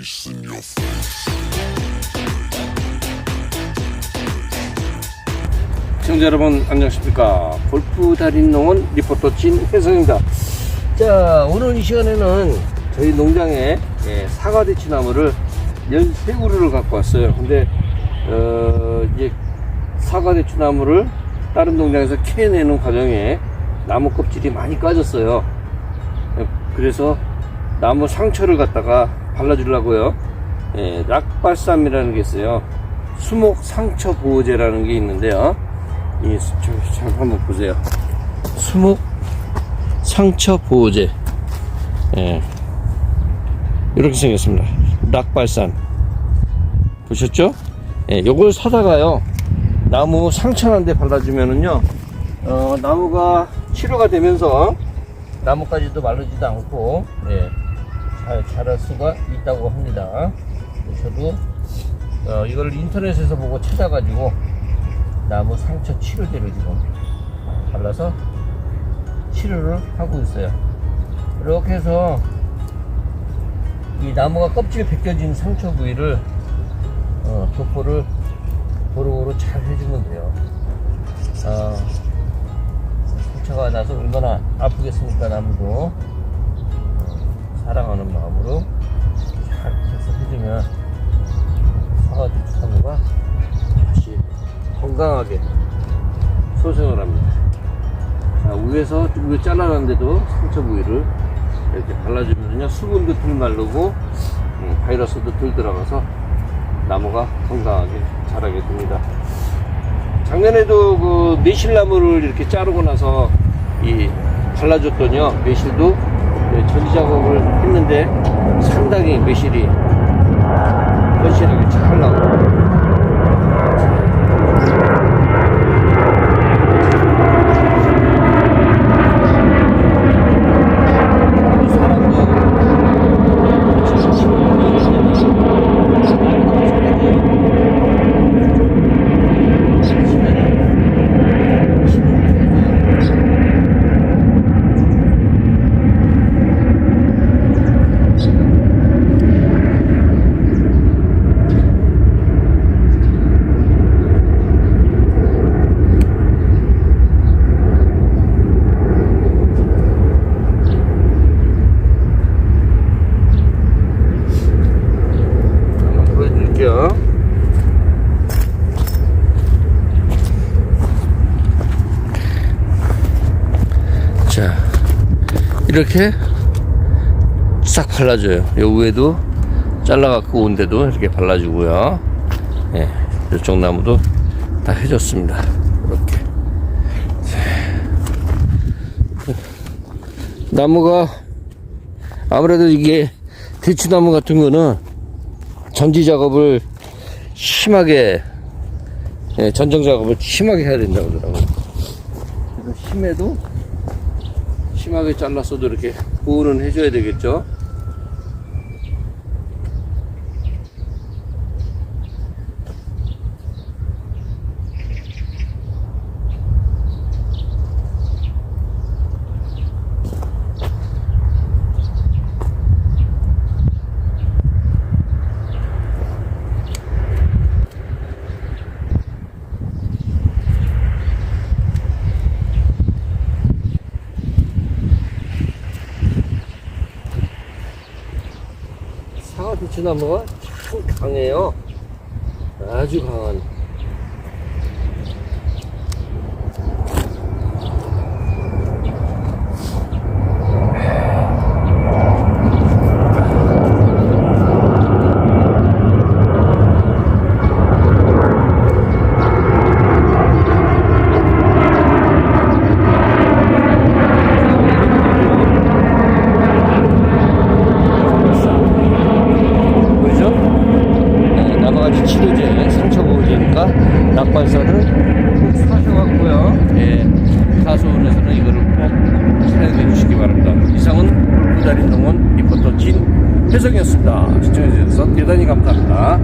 face in your face. 시청자 여러분 안녕하십니까? 골프 달인 농원 리포터 진혜성입니다. 자 오늘 이 시간에는 저희 농장에 예, 사과대추 나무를 13그루를 갖고 왔어요. 근데 어, 이제 사과대추 나무를 다른 농장에서 캐내는 과정에 나무 껍질이 많이 까졌어요. 예, 그래서 나무 상처를 갖다가 발라주려고요 예, 락발삼이라는 게 있어요 수목 상처 보호제라는 게 있는데요 이, 저, 잘 한번 보세요. 수목 상처 보호제. 예. 이렇게 생겼습니다. 낙발산. 보셨죠? 예, 요걸 사다가요. 나무 상처 난데 발라주면은요, 어, 나무가 치료가 되면서 나무까지도 마르지도 않고, 예, 잘 자랄 수가 있다고 합니다. 저도, 어, 이걸 인터넷에서 보고 찾아가지고, 나무 상처 치료제를 지금 발라서 치료를 하고 있어요. 이렇게 해서 이 나무가 껍질 벗겨진 상처 부위를 어, 도포를 고루고루 잘 해주면 돼요. 아, 상처가 나서 얼마나 아프겠습니까 나무도 어, 사랑하는 마음으로 잘 해서 해주면 사과도 나무가 다시 건강하게 소생을 합니다. 자, 위에서 위에 잘라놨는데도 상처 부위를 이렇게 발라주면요 수분도 덜 마르고 음, 바이러스도 덜 들어가서 나무가 건강하게 자라게 됩니다. 작년에도 그 매실나무를 이렇게 자르고 나서 이 발라줬더니요 매실도 네, 전지 작업을 했는데 상당히 매실이 건실하게 잘 나오고 한번 보여드릴게요. 자, 이렇게 싹 발라줘요. 요 위에도 잘라갖고 온 데도 이렇게 발라주고요. 예, 이쪽 나무도 다 해줬습니다. 이렇게. 자. 나무가 아무래도 이게 대추나무 같은 거는 전지 작업을 심하게 예, 전정 작업을 심하게 해야 된다고 그러더라고요. 그래서 심해도 심하게 잘랐어도 이렇게 보호는 해줘야 되겠죠. 사과 대추나무가 참 강해요. 아주 강한. 보이죠? 네, 나무가지 치료제, 상처 보호제니까 낙발사를 꼭 사셔갖고요. 예, 사소원에서는 이거를 꼭 사용해 주시기 바랍니다. 이상은 구다리 농원 리포터 진 혜성이었습니다. 시청해주셔서 대단히 감사합니다.